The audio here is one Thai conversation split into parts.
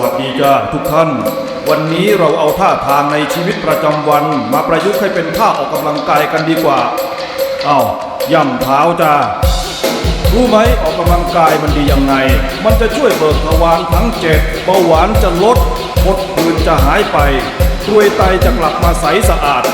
วัสดีจ้าทุกท่าน วันนี้เราเอาท่าทางในชีวิตประจำวัน มาประยุกต์ให้เป็นท่าออกกำลังกายกันดีกว่า เอา้าย่ำเท้าจ้ารู้ไหมออกกำลังกายมันดียังไง มันจะช่วยเบิกทวารทั้งเจ็ดเบาหวานจะลดพดผื่นจะหายไปกรวยไตจะกลับมาใสสะอาด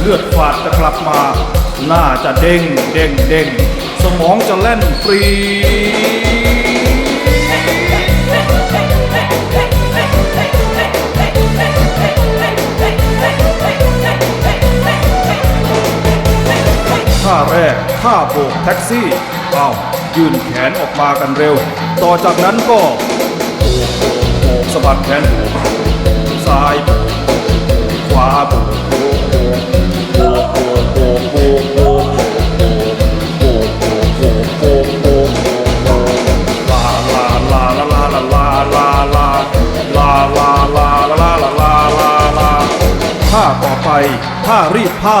เลือดฝาดจะกลับมา หน้าจะเด้งเด้งเด้งสมองจะแล่นฟรี ท่าแรกท่าโบกแท็กซี่เอายื่นแขนออกมากันเร็ว ต่อจากนั้นก็โบกโบกโบกสะบัดแขนโบกซ้ายโบกขวาโบกโบกโบกโบกโบกโบกโบกโบกโบกโบกโบกโบกโบกโบกลาลาลาลาลาลาลาลาลาลาลาลาลาลาลาลาลาท่าต่อไปท่ารีดผ้า